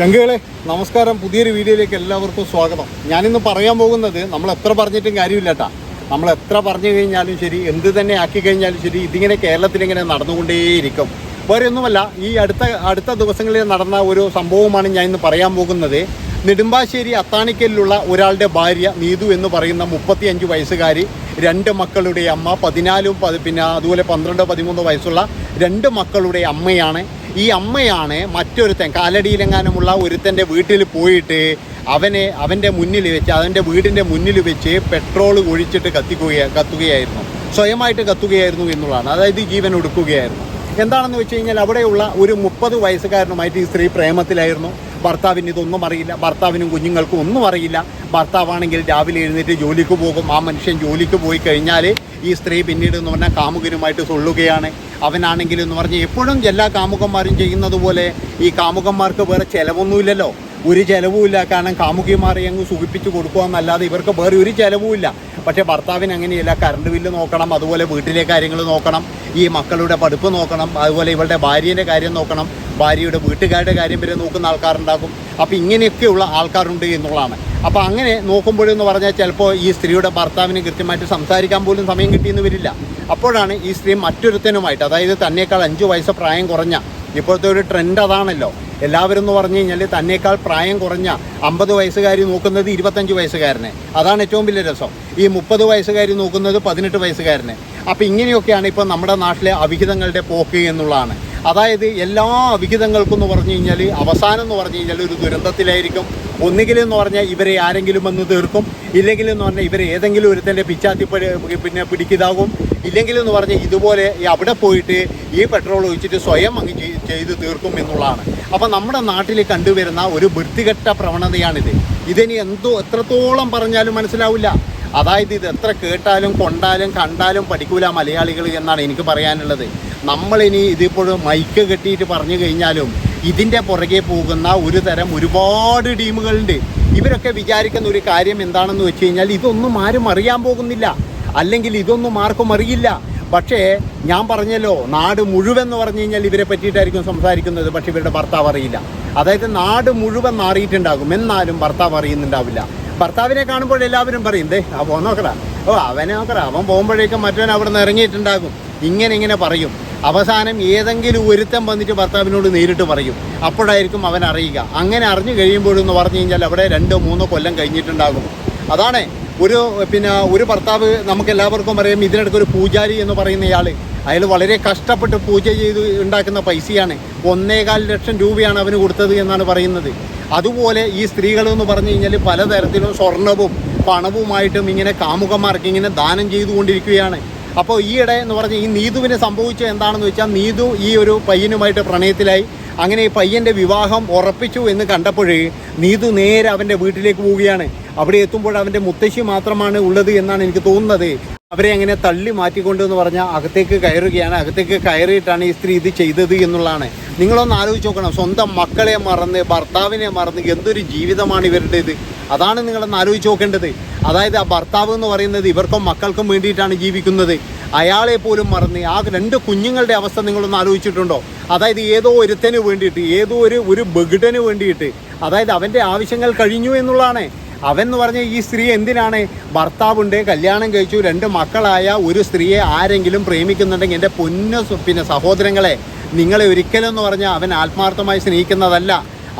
ചങ്കുകളെ നമസ്കാരം. പുതിയൊരു വീഡിയോയിലേക്ക് എല്ലാവർക്കും സ്വാഗതം. ഞാനിന്ന് പറയാൻ പോകുന്നത് നമ്മൾ എത്ര പറഞ്ഞിട്ടും കാര്യമില്ല കേട്ടാ നമ്മൾ എത്ര പറഞ്ഞു കഴിഞ്ഞാലും ശരി എന്ത് തന്നെ ആക്കി കഴിഞ്ഞാലും ശരി ഇതിങ്ങനെ കേരളത്തിൽ ഇങ്ങനെ നടന്നുകൊണ്ടേയിരിക്കും. വേറെ ഒന്നുമല്ല ഈ അടുത്ത അടുത്ത ദിവസങ്ങളിൽ നടന്ന ഒരു സംഭവമാണ് ഞാൻ ഇന്ന് പറയാൻ പോകുന്നത്. നെടുമ്പാശ്ശേരി അത്താണിക്കലിലുള്ള ഒരാളുടെ ഭാര്യ നീതു എന്ന് പറയുന്ന മുപ്പത്തിയഞ്ച് വയസ്സുകാരി രണ്ട് മക്കളുടെ അമ്മ പതിനാലും പതി- പിന്നെ അതുപോലെ പന്ത്രണ്ട് പതിമൂന്ന് വയസ്സുള്ള രണ്ട് മക്കളുടെ അമ്മയാണ്. ഈ അമ്മയാണ് മറ്റൊരുത്തൻ കാലടിയിലെങ്ങാനുമുള്ള ഒരുത്തന്റെ വീട്ടിൽ പോയിട്ട് അവനെ അവന്റെ മുന്നിൽ വെച്ച് അവന്റെ വീടിന്റെ മുന്നിൽ വെച്ച് പെട്രോൾ ഒഴിച്ചിട്ട് കത്തിക്കുക കത്തുകയായിരുന്നു. സ്വയമായിട്ട് കത്തുകയായിരുന്നു എന്നുള്ളതാണ്. അതായത് ജീവൻ ഒടുക്കുകയായിരുന്നു എന്താണെന്ന് വെച്ച് കഴിഞ്ഞാൽ അവിടെയുള്ള ഒരു മുപ്പത് വയസ്സുകാരനുമായിട്ട് ഈ സ്ത്രീ പ്രേമത്തിലായിരുന്നു. ഭർത്താവിന് ഇതൊന്നും അറിയില്ല ഭർത്താവിനും കുഞ്ഞുങ്ങൾക്കും ഒന്നും അറിയില്ല. ഭർത്താവാണെങ്കിൽ രാവിലെ എഴുന്നേറ്റ് ജോലിക്ക് പോകും. ആ മനുഷ്യൻ ജോലിക്ക് പോയി കഴിഞ്ഞാൽ ഈ സ്ത്രീ പിന്നീട് എന്ന് പറഞ്ഞാൽ കാമുകനുമായിട്ട് സൊള്ളുകയാണ്. അവനാണെങ്കിൽ എന്ന് പറഞ്ഞാൽ എപ്പോഴും എല്ലാ കാമുകന്മാരും ചെയ്യുന്നത് പോലെ ഈ കാമുകന്മാർക്ക് വേറെ ചിലവൊന്നുമില്ലല്ലോ. ഒരു ചിലവുമില്ല കാരണം കാമുകിമാരെ അങ്ങ് സുഖിപ്പിച്ച് കൊടുക്കുക എന്നല്ലാതെ ഇവർക്ക് വേറെ ഒരു ചിലവുമില്ല പക്ഷേ ഭർത്താവിന് അങ്ങനെയല്ല. കറണ്ട് ബില്ല് നോക്കണം അതുപോലെ വീട്ടിലെ കാര്യങ്ങൾ നോക്കണം ഈ മക്കളുടെ പഠിപ്പ് നോക്കണം അതുപോലെ ഇവളുടെ ഭാര്യേന്റെ കാര്യം നോക്കണം. ഭാര്യയുടെ വീട്ടുകാരുടെ കാര്യം വരെ നോക്കുന്ന ആൾക്കാരുണ്ടാകും. അപ്പോൾ ഇങ്ങനെയൊക്കെയുള്ള ആൾക്കാരുണ്ട് എന്നുള്ളതാണ്. അപ്പോൾ അങ്ങനെ നോക്കുമ്പോഴെന്ന് പറഞ്ഞാൽ ചിലപ്പോൾ ഈ സ്ത്രീയുടെ ഭർത്താവിന് കൃത്യമായിട്ട് സംസാരിക്കാൻ പോലും സമയം കിട്ടിയെന്ന് വരില്ല. അപ്പോഴാണ് ഈ സ്ത്രീ മറ്റൊരുത്തനുമായിട്ട് അതായത് തന്നേക്കാൾ അഞ്ച് വയസ്സ് പ്രായം കുറഞ്ഞ ഇപ്പോഴത്തെ ഒരു ട്രെൻഡ് അതാണല്ലോ. എല്ലാവരും എന്ന് പറഞ്ഞു കഴിഞ്ഞാൽ തന്നേക്കാൾ പ്രായം കുറഞ്ഞ അമ്പത് വയസ്സുകാരി നോക്കുന്നത് ഇരുപത്തഞ്ച് വയസ്സുകാരനെ. അതാണ് ഏറ്റവും വലിയ രസം. ഈ മുപ്പത് വയസ്സുകാരി നോക്കുന്നത് പതിനെട്ട് വയസ്സുകാരനെ. അപ്പോൾ ഇങ്ങനെയൊക്കെയാണ് ഇപ്പോൾ നമ്മുടെ നാട്ടിലെ അവിഹിതങ്ങളുടെ പോക്ക് എന്നുള്ളതാണ്. അതായത് എല്ലാ വിഹിതങ്ങൾക്കും എന്ന് പറഞ്ഞു കഴിഞ്ഞാൽ അവസാനം എന്ന് പറഞ്ഞു കഴിഞ്ഞാൽ ഒരു ദുരന്തത്തിലായിരിക്കും. ഒന്നുകിലെന്ന് പറഞ്ഞാൽ ഇവരെ ആരെങ്കിലും വന്ന് തീർക്കും. ഇല്ലെങ്കിൽ എന്ന് പറഞ്ഞാൽ ഇവരെ ഏതെങ്കിലും ഒരുത്തന്റെ പിച്ചാത്തി പിന്നെ പിടിക്കിതാകും. ഇല്ലെങ്കിലും എന്ന് പറഞ്ഞാൽ ഇതുപോലെ അവിടെ പോയിട്ട് ഈ പെട്രോൾ ഒഴിച്ചിട്ട് സ്വയം അങ്ങ് ചെയ്- ചെയ്ത് തീർക്കും എന്നുള്ളതാണ്. അപ്പം നമ്മുടെ നാട്ടിൽ കണ്ടുവരുന്ന ഒരു വൃത്തികെട്ട പ്രവണതയാണിത്. ഇതിനി എന്തോ എത്രത്തോളം പറഞ്ഞാലും മനസ്സിലാവില്ല. അതായത് ഇത് എത്ര കേട്ടാലും കൊണ്ടാലും കണ്ടാലും പഠിക്കൂല മലയാളികൾ എന്നാണ് എനിക്ക് പറയാനുള്ളത്. നമ്മളിനി ഇതിപ്പോഴും മൈക്ക് കെട്ടിയിട്ട് പറഞ്ഞു കഴിഞ്ഞാലും ഇതിന്റെ പുറകെ പോകുന്ന ഒരു തരം ഒരുപാട് ടീമുകളുണ്ട്. ഇവരൊക്കെ വിചാരിക്കുന്ന ഒരു കാര്യം എന്താണെന്ന് വെച്ച് കഴിഞ്ഞാൽ ഇതൊന്നും ആരും അറിയാൻ പോകുന്നില്ല. അല്ലെങ്കിൽ ഇതൊന്നും ആർക്കും അറിയില്ല. പക്ഷേ ഞാൻ പറഞ്ഞല്ലോ നാട് മുഴുവൻ എന്ന് പറഞ്ഞു കഴിഞ്ഞാൽ ഇവരെ പറ്റിയിട്ടായിരിക്കും സംസാരിക്കുന്നത്. പക്ഷേ ഇവരുടെ ഭർത്താവ് അറിയില്ല. അതായത് നാട് മുഴുവൻ മാറിയിട്ടുണ്ടാകും. എന്നാലും ഭർത്താവ് അറിയുന്നുണ്ടാവില്ല. ഭർത്താവിനെ കാണുമ്പോൾ എല്ലാവരും പറയും ദേ പോ നോക്കടാ ഓ അവനെ നോക്കടാ. അവൻ പോകുമ്പോഴേക്കും മറ്റവൻ അവിടെ നിന്ന് ഇറങ്ങിയിട്ടുണ്ടാകും. ഇങ്ങനെ ഇങ്ങനെ പറയും. അവസാനം ഏതെങ്കിലും ഒരുത്തം വന്നിട്ട് ഭർത്താവിനോട് നേരിട്ട് പറയും. അപ്പോഴായിരിക്കും അവൻ അറിയുക. അങ്ങനെ അറിഞ്ഞു കഴിയുമ്പോഴെന്ന് പറഞ്ഞു കഴിഞ്ഞാൽ അവിടെ രണ്ടോ മൂന്നോ കൊല്ലം കഴിഞ്ഞിട്ടുണ്ടാകും. അതാണ് ഒരു പിന്നെ ഒരു ഭർത്താവ് നമുക്ക് എല്ലാവർക്കും അറിയാം ഇതിനിടയ്ക്ക് ഒരു പൂജാരി എന്ന് പറയുന്ന ഇയാൾ അയാൾ വളരെ കഷ്ടപ്പെട്ട് പൂജ ചെയ്ത് ഉണ്ടാക്കുന്ന പൈസയാണ്. ഒന്നേകാൽ ലക്ഷം രൂപയാണ് അവന് കൊടുത്തത് എന്നാണ് പറയുന്നത്. അതുപോലെ ഈ സ്ത്രീകൾ എന്ന് പറഞ്ഞു കഴിഞ്ഞാൽ പലതരത്തിലും സ്വർണവും പണവുമായിട്ടും ഇങ്ങനെ കാമുകന്മാർക്ക് ഇങ്ങനെ ദാനം ചെയ്തുകൊണ്ടിരിക്കുകയാണ്. അപ്പോൾ ഈയിടെ എന്ന് പറഞ്ഞാൽ ഈ നീതുവിന് സംഭവിച്ചത് എന്താണെന്ന് വെച്ചാൽ നീതു ഈ ഒരു പയ്യനുമായിട്ട് പ്രണയത്തിലായി. അങ്ങനെ ഈ പയ്യന്റെ വിവാഹം ഉറപ്പിച്ചു എന്ന് കണ്ടപ്പോഴേ നീതു നേരെ അവന്റെ വീട്ടിലേക്ക് പോവുകയാണ്. അവിടെ എത്തുമ്പോൾ അവന്റെ മുത്തശ്ശി മാത്രമാണ് ഉള്ളത് എന്നാണ് എനിക്ക് തോന്നുന്നത്. അവരെ അങ്ങനെ തള്ളി മാറ്റിക്കൊണ്ട് എന്ന് പറഞ്ഞാൽ അകത്തേക്ക് കയറുകയാണ്. അകത്തേക്ക് കയറിയിട്ടാണ് ഈ സ്ത്രീ ഇത് ചെയ്തത് എന്നുള്ളതാണ്. നിങ്ങളൊന്ന് ആലോചിച്ച് നോക്കണം. സ്വന്തം മക്കളെ മറന്ന് ഭർത്താവിനെ മറന്ന് എന്തൊരു ജീവിതമാണ് ഇവരുടേത്? അതാണ് നിങ്ങളൊന്ന് ആലോചിച്ച് നോക്കേണ്ടത്. അതായത് ആ ഭർത്താവ് എന്ന് പറയുന്നത് ഇവർക്കും മക്കൾക്കും വേണ്ടിയിട്ടാണ് ജീവിക്കുന്നത്. അയാളെ പോലും മറന്ന് ആ രണ്ട് കുഞ്ഞുങ്ങളുടെ അവസ്ഥ നിങ്ങളൊന്ന് ആലോചിച്ചിട്ടുണ്ടോ? അതായത് ഏതോ ഒരുത്തന് വേണ്ടിയിട്ട് ഏതോ ഒരു ഒരു ബഗിഡന് വേണ്ടിയിട്ട്. അതായത് അവന്റെ ആവശ്യങ്ങൾ കഴിഞ്ഞു എന്നുള്ളതാണ്. അവൻ പറഞ്ഞ ഈ സ്ത്രീ എന്തിനാണ്? ഭർത്താവുണ്ട് കല്യാണം കഴിച്ചു രണ്ട് മക്കളായ ഒരു സ്ത്രീയെ ആരെങ്കിലും പ്രേമിക്കുന്നുണ്ടെങ്കിൽ എന്റെ പൊന്ന പിന്നെ സഹോദരങ്ങളെ നിങ്ങളെ ഒരിക്കലും എന്ന് പറഞ്ഞാൽ അവൻ ആത്മാർത്ഥമായി സ്നേഹിക്കുന്നതല്ല.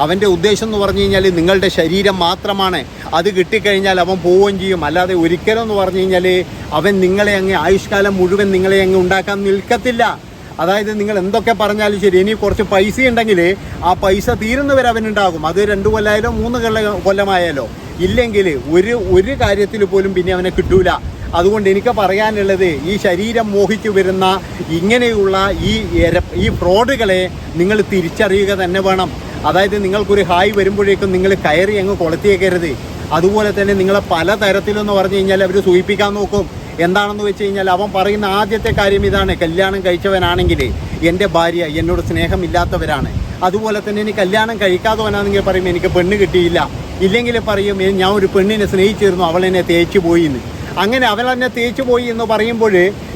അവന്റെ ഉദ്ദേശം എന്ന് പറഞ്ഞു കഴിഞ്ഞാൽ നിങ്ങളുടെ ശരീരം മാത്രമാണ്. അത് കിട്ടിക്കഴിഞ്ഞാൽ അവൻ പോവുകയും ചെയ്യും. അല്ലാതെ ഒരിക്കലും എന്ന് പറഞ്ഞു കഴിഞ്ഞാൽ അവൻ നിങ്ങളെ അങ്ങ് ആയുഷ്കാലം മുഴുവൻ നിങ്ങളെ അങ്ങ് ഉണ്ടാക്കാൻ നിൽക്കത്തില്ല. അതായത് നിങ്ങൾ എന്തൊക്കെ പറഞ്ഞാലും ശരി ഇനി കുറച്ച് പൈസ ഉണ്ടെങ്കിൽ ആ പൈസ തീരുന്നവരെ അവനുണ്ടാകും അത് രണ്ട് കൊല്ലമായാലോ മൂന്ന് കൊല്ല കൊല്ലമായാലോ. ഇല്ലെങ്കിൽ ഒരു ഒരു കാര്യത്തിൽ പോലും പിന്നെ അവനെ കിട്ടൂല. അതുകൊണ്ട് എനിക്ക് പറയാനുള്ളത് ഈ ശരീരം മോഹിച്ചു വരുന്ന ഇങ്ങനെയുള്ള ഈ ഈ ഫ്രോഡുകളെ നിങ്ങൾ തിരിച്ചറിയുക തന്നെ വേണം. അതായത് നിങ്ങൾക്കൊരു ഹായ് വരുമ്പോഴേക്കും നിങ്ങൾ കയറി അങ്ങ് കൊളുത്തിയേക്കരുത്. അതുപോലെ തന്നെ നിങ്ങളെ പല പലതരത്തിലെന്ന് പറഞ്ഞു കഴിഞ്ഞാൽ അവർ സൂചിപ്പിക്കാൻ നോക്കും. എന്താണെന്ന് വെച്ച് കഴിഞ്ഞാൽ അവൻ പറയുന്ന ആദ്യത്തെ കാര്യം ഇതാണ്. കല്യാണം കഴിച്ചവനാണെങ്കിൽ എന്റെ ഭാര്യ എന്നോട് സ്നേഹമില്ലാത്തവരാണ്. അതുപോലെ തന്നെ ഇനി കല്യാണം കഴിക്കാത്തവനാണെങ്കിൽ പറയും എനിക്ക് പെണ്ണ് കിട്ടിയില്ല. ഇല്ലെങ്കിൽ പറയും ഞാൻ ഒരു പെണ്ണിനെ സ്നേഹിച്ചിരുന്നു അവൾ എന്നെ തേച്ചു പോയി എന്ന്. അങ്ങനെ അവൾ എന്നെ തേച്ചു പോയി എന്ന് പറയുമ്പോൾ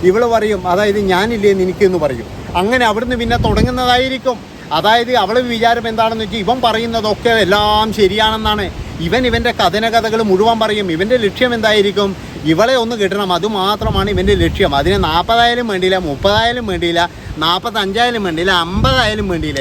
ഇവൾ പറയും അതായത് ഞാനില്ലേ നിനക്കെന്ന് പറയും. അങ്ങനെ അവിടുന്ന് പിന്നെ തുടങ്ങുന്നതായിരിക്കും. അതായത് അവളെ വിചാരം എന്താണെന്ന് വെച്ചാൽ ഇവൻ പറയുന്നതൊക്കെ എല്ലാം ശരിയാണെന്നാണ്. ഇവൻ ഇവന്റെ കഥന കഥകൾ മുഴുവൻ പറയും. ഇവന്റെ ലക്ഷ്യം എന്തായിരിക്കും? ഇവളെ ഒന്ന് കിട്ടണം. അതുമാത്രമാണ് ഇവന്റെ ലക്ഷ്യം. അതിന് നാൽപ്പതായാലും വേണ്ടിയില്ല മുപ്പതായാലും വേണ്ടിയില്ല നാൽപ്പത്തഞ്ചായാലും വേണ്ടിയില്ല അമ്പതായാലും വേണ്ടിയില്ല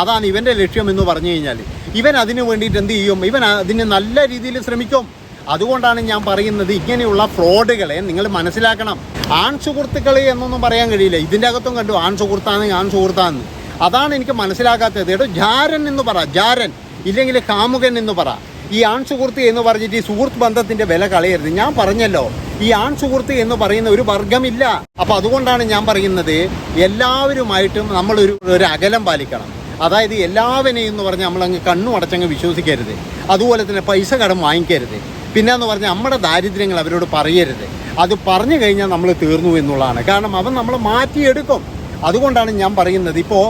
അതാണ് ഇവന്റെ ലക്ഷ്യം എന്ന് പറഞ്ഞു കഴിഞ്ഞാൽ ഇവൻ അതിന് വേണ്ടിയിട്ട് എന്ത് ചെയ്യും? ഇവൻ അതിന് നല്ല രീതിയിൽ ശ്രമിക്കും. അതുകൊണ്ടാണ് ഞാൻ പറയുന്നത് ഇങ്ങനെയുള്ള ഫ്രോഡുകളെ നിങ്ങൾ മനസ്സിലാക്കണം. ആൺ സുഹൃത്തുക്കളെ എന്നൊന്നും പറയാൻ കഴിയില്ല. ഇതിന്റെ അകത്തും കണ്ടു ആൺ സുഹൃത്താണ് ആൺ സുഹൃത്താന്ന്. അതാണ് എനിക്ക് മനസ്സിലാക്കാത്തത്. കേട്ടോ ജാരൻ എന്ന് പറ ജാരൻ. ഇല്ലെങ്കിൽ കാമുകൻ എന്ന് പറ. ഈ ആൺ സുഹൃത്ത് എന്ന് പറഞ്ഞിട്ട് ഈ സുഹൃത്ത് ബന്ധത്തിന്റെ വില കളയരുത്. ഞാൻ പറഞ്ഞല്ലോ ഈ ആൺ സുഹൃത്ത് എന്ന് പറയുന്ന ഒരു വർഗമില്ല അപ്പോൾ അതുകൊണ്ടാണ് ഞാൻ പറയുന്നത് എല്ലാവരുമായിട്ടും നമ്മളൊരു ഒരു അകലം പാലിക്കണം. അതായത് എല്ലാവരെയും എന്ന് പറഞ്ഞാൽ നമ്മളങ്ങ് കണ്ണു അടച്ചങ്ങ് വിശ്വസിക്കരുത്. അതുപോലെ തന്നെ പൈസ കടം വാങ്ങിക്കരുത്. പിന്നെ എന്ന് പറഞ്ഞാൽ നമ്മുടെ ദാരിദ്ര്യങ്ങൾ അവരോട് പറയരുത്. അത് പറഞ്ഞു കഴിഞ്ഞാൽ നമ്മൾ തീർന്നു എന്നുള്ളതാണ്. കാരണം അവൻ നമ്മൾ മാറ്റിയെടുക്കും. അതുകൊണ്ടാണ് ഞാൻ പറയുന്നത്. ഇപ്പോൾ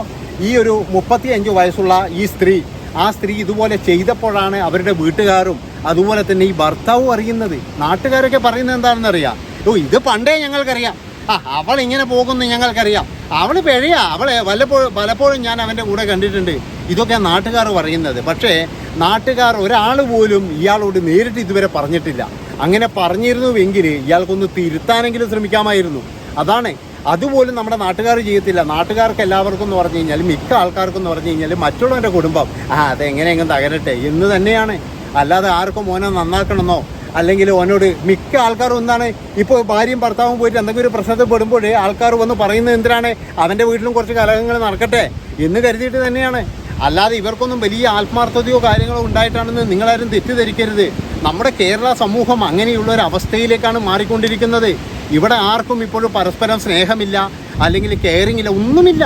ഈ ഒരു മുപ്പത്തി അഞ്ച് വയസ്സുള്ള ഈ സ്ത്രീ ആ സ്ത്രീ ഇതുപോലെ ചെയ്തപ്പോഴാണ് അവരുടെ വീട്ടുകാരും അതുപോലെ തന്നെ ഈ ഭർത്താവും അറിയുന്നത്. നാട്ടുകാരൊക്കെ പറയുന്നത് എന്താണെന്ന് അറിയാം ഓ ഇത് പണ്ടേ ഞങ്ങൾക്കറിയാം. അവൾ ഇങ്ങനെ പോകുന്നു ഞങ്ങൾക്കറിയാം. അവൾ പിഴയാ. അവളെ വല്ലപ്പോഴും പലപ്പോഴും ഞാൻ അവന്റെ കൂടെ കണ്ടിട്ടുണ്ട്. ഇതൊക്കെ നാട്ടുകാർ പറയുന്നത്. പക്ഷേ നാട്ടുകാർ ഒരാൾ പോലും ഇയാളോട് നേരിട്ട് ഇതുവരെ പറഞ്ഞിട്ടില്ല. അങ്ങനെ പറഞ്ഞിരുന്നുവെങ്കിൽ ഇയാൾക്കൊന്ന് തിരുത്താനെങ്കിലും ശ്രമിക്കാമായിരുന്നു. അതാണ്. അതുപോലും നമ്മുടെ നാട്ടുകാർ ചെയ്യത്തില്ല. നാട്ടുകാർക്ക് എല്ലാവർക്കും എന്ന് പറഞ്ഞു കഴിഞ്ഞാൽ മിക്ക ആൾക്കാർക്കും എന്ന് പറഞ്ഞു കഴിഞ്ഞാൽ മറ്റുള്ളവന്റെ കുടുംബം ആ അതെങ്ങനെയെങ്കിലും തകരട്ടെ. എന്ന് തന്നെയാണ്. അല്ലാതെ ആർക്കും മോനെ നന്നാക്കണമെന്നോ അല്ലെങ്കിൽ ഓനോട് മിക്ക ആൾക്കാരും ഒന്നാണ് ഇപ്പോൾ ഭാര്യയും ഭർത്താവും പോയിട്ട് എന്തെങ്കിലും ഒരു പ്രശ്നത്തിൽ പെടുമ്പോൾ ആൾക്കാർ വന്ന് പറയുന്നത് എന്തിനാണ്? അവന്റെ വീട്ടിലും കുറച്ച് കലഹങ്ങൾ നടക്കട്ടെ എന്ന് കരുതിയിട്ട് തന്നെയാണ്. അല്ലാതെ ഇവർക്കൊന്നും വലിയ ആത്മാർത്ഥതയോ കാര്യങ്ങളോ ഉണ്ടായിട്ടാണെന്ന് നിങ്ങളാരും തെറ്റിദ്ധരിക്കരുത്. നമ്മുടെ കേരള സമൂഹം അങ്ങനെയുള്ള ഒരു അവസ്ഥയിലേക്കാണ് മാറിക്കൊണ്ടിരിക്കുന്നത്. ഇവിടെ ആർക്കും ഇപ്പോഴും പരസ്പരം സ്നേഹമില്ല അല്ലെങ്കിൽ കെയറിങ് ഇല്ല ഒന്നുമില്ല.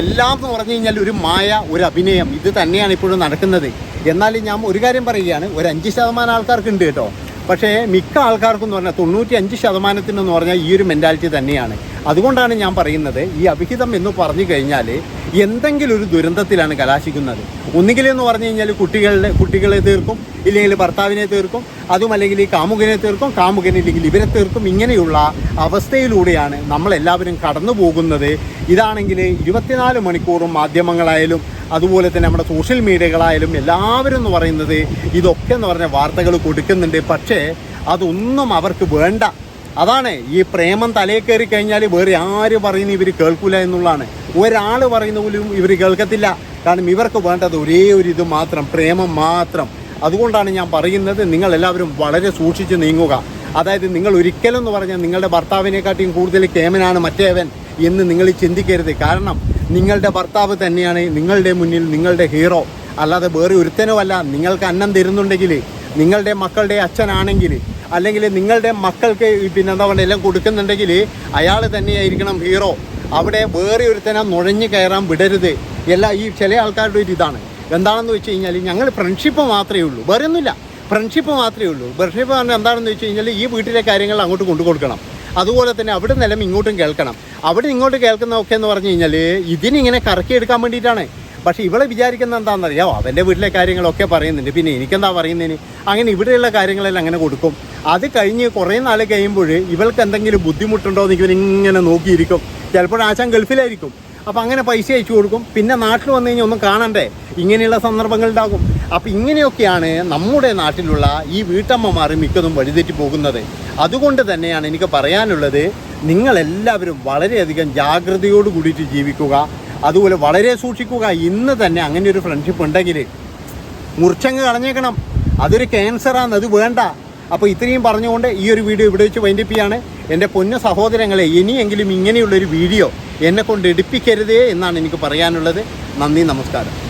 എല്ലാം എന്ന് പറഞ്ഞു കഴിഞ്ഞാൽ ഒരു മായ ഒരു അഭിനയം ഇത് തന്നെയാണ് ഇപ്പോഴും നടക്കുന്നത്. എന്നാൽ ഞാൻ ഒരു കാര്യം പറയുകയാണ് ഒരു അഞ്ച് ശതമാനം ആൾക്കാർക്ക് ഉണ്ട് കേട്ടോ. പക്ഷേ മിക്ക ആൾക്കാർക്കും എന്ന് പറഞ്ഞാൽ തൊണ്ണൂറ്റി അഞ്ച് ശതമാനത്തിനെന്ന് പറഞ്ഞാൽ ഈ ഒരു മെന്റാലിറ്റി തന്നെയാണ്. അതുകൊണ്ടാണ് ഞാൻ പറയുന്നത് ഈ അഭിഹിതം എന്ന് പറഞ്ഞു കഴിഞ്ഞാൽ എന്തെങ്കിലും ഒരു ദുരന്തത്തിലാണ് കലാശിക്കുന്നത്. ഒന്നുകിൽ എന്ന് പറഞ്ഞു കഴിഞ്ഞാൽ കുട്ടികളുടെ കുട്ടികളെ തീർക്കും ഇല്ലെങ്കിൽ ഭർത്താവിനെ തീർക്കും അതും അല്ലെങ്കിൽ ഈ കാമുകനെ തീർക്കും കാമുകനെ ഇല്ലെങ്കിൽ ഇവരെ തീർക്കും ഇങ്ങനെയുള്ള അവസ്ഥയിലൂടെയാണ് നമ്മളെല്ലാവരും കടന്നു പോകുന്നത് ഇതാണെങ്കിൽ ഇരുപത്തിനാല് മണിക്കൂറും മാധ്യമങ്ങളായാലും അതുപോലെ തന്നെ നമ്മുടെ സോഷ്യൽ മീഡിയകളായാലും എല്ലാവരും എന്ന് പറയുന്നത് ഇതൊക്കെ എന്ന് പറഞ്ഞ വാർത്തകൾ കൊടുക്കുന്നുണ്ട്. പക്ഷേ അതൊന്നും അവർക്ക് വേണ്ട. അതാണ് ഈ പ്രേമം തലയിൽ കയറി കഴിഞ്ഞാൽ വേറെ ആര് പറയുന്നു ഇവർ കേൾക്കില്ല എന്നുള്ളതാണ്. ഒരാൾ പറയുന്ന പോലും ഇവർ കേൾക്കത്തില്ല. കാരണം ഇവർക്ക് വേണ്ടത് ഒരേ ഒരു ഇത് മാത്രം പ്രേമം മാത്രം. അതുകൊണ്ടാണ് ഞാൻ പറയുന്നത് നിങ്ങൾ എല്ലാവരും വളരെ സൂക്ഷിച്ച് നീങ്ങുക. അതായത് നിങ്ങൾ ഒരിക്കലും എന്ന് പറഞ്ഞാൽ നിങ്ങളുടെ ഭർത്താവിനെക്കാട്ടിയും കൂടുതൽ കേമനാണ് മറ്റേവൻ എന്ന് നിങ്ങൾ ചിന്തിക്കരുത്. കാരണം നിങ്ങളുടെ ഭർത്താവ് തന്നെയാണ് നിങ്ങളുടെ മുന്നിൽ നിങ്ങളുടെ ഹീറോ അല്ലാതെ വേറെ ഒരുത്തനുമല്ല. നിങ്ങൾക്ക് അന്നം തരുന്നുണ്ടെങ്കിൽ നിങ്ങളുടെ മക്കളുടെ അച്ഛനാണെങ്കിൽ അല്ലെങ്കിൽ നിങ്ങളുടെ മക്കൾക്ക് പിന്നെ എന്താ പറയുക എല്ലാം കൊടുക്കുന്നുണ്ടെങ്കിൽ അയാൾ തന്നെയായിരിക്കണം ഹീറോ അവിടെ വേറെ ഒരുത്തനെ നുഴഞ്ഞു കയറാൻ വിടരുത്. എല്ലാ ഈ ചില ആൾക്കാരുടെ ഒരു ഇതാണ്. എന്താണെന്ന് വെച്ച് കഴിഞ്ഞാൽ ഞങ്ങൾ ഫ്രണ്ട്ഷിപ്പ് മാത്രമേ ഉള്ളൂ. വേറെ ഒന്നുമില്ല ഫ്രണ്ട്ഷിപ്പ് മാത്രമേ ഉള്ളൂ. ഫ്രണ്ട്ഷിപ്പ് പറഞ്ഞാൽ എന്താണെന്ന് വെച്ച് കഴിഞ്ഞാൽ ഈ വീട്ടിലെ കാര്യങ്ങൾ അങ്ങോട്ട് കൊണ്ടു കൊടുക്കണം അതുപോലെ തന്നെ അവിടെ നിലം ഇങ്ങോട്ടും കേൾക്കണം. അവിടെ ഇങ്ങോട്ട് കേൾക്കുന്ന കേൾക്കുന്നതൊക്കെ എന്ന് പറഞ്ഞു കഴിഞ്ഞാൽ ഇതിനിങ്ങനെ കറക്കി എടുക്കാൻ വേണ്ടിയിട്ടാണ്. പക്ഷെ ഇവളെ വിചാരിക്കുന്ന എന്താണെന്നറിയാമോ അവന്റെ വീട്ടിലെ കാര്യങ്ങളൊക്കെ പറയുന്നുണ്ട്. പിന്നെ എനിക്കെന്താ പറയുന്നതിന്? അങ്ങനെ ഇവിടെയുള്ള കാര്യങ്ങളെല്ലാം അങ്ങനെ കൊടുക്കും. അത് കഴിഞ്ഞ് കുറേ നാൾ കഴിയുമ്പോൾ ഇവൾക്ക് എന്തെങ്കിലും ബുദ്ധിമുട്ടുണ്ടോ എന്ന് ഇവനിങ്ങനെ നോക്കിയിരിക്കും. ചിലപ്പോൾ ആശാൻ ഗൾഫിലായിരിക്കും. അപ്പോൾ അങ്ങനെ പൈസ അയച്ചു കൊടുക്കും. പിന്നെ നാട്ടിൽ വന്നു കഴിഞ്ഞാൽ ഒന്നും കാണണ്ടേ? ഇങ്ങനെയുള്ള സന്ദർഭങ്ങൾ ഉണ്ടാകും. അപ്പോൾ ഇങ്ങനെയൊക്കെയാണ് നമ്മുടെ നാട്ടിലുള്ള ഈ വീട്ടമ്മമാർ മിക്കതും വഴിതെറ്റി പോകുന്നത്. അതുകൊണ്ട് തന്നെയാണ് എനിക്ക് പറയാനുള്ളത് നിങ്ങളെല്ലാവരും വളരെയധികം ജാഗ്രതയോട് കൂടിയിട്ട് ജീവിക്കുക അതുപോലെ വളരെ സൂക്ഷിക്കുക. ഇന്ന് തന്നെ അങ്ങനെ ഒരു ഫ്രണ്ട്ഷിപ്പ് ഉണ്ടെങ്കിൽ മുറിച്ചങ്ങ് കളഞ്ഞേക്കണം. അതൊരു ക്യാൻസറാണ് അത് വേണ്ട. അപ്പോൾ ഇത്രയും പറഞ്ഞുകൊണ്ട് ഈ ഒരു വീഡിയോ ഇവിടെ വെച്ച് വൈൻഡപ്പ് ചെയ്യാണ്. എന്റെ പൊന്ന സഹോദരങ്ങളെ ഇനിയെങ്കിലും ഇങ്ങനെയുള്ളൊരു വീഡിയോ എന്നെ കൊണ്ട് എടുപ്പിക്കരുതേ എന്നാണ് എനിക്ക് പറയാനുള്ളത്. നന്ദി നമസ്കാരം.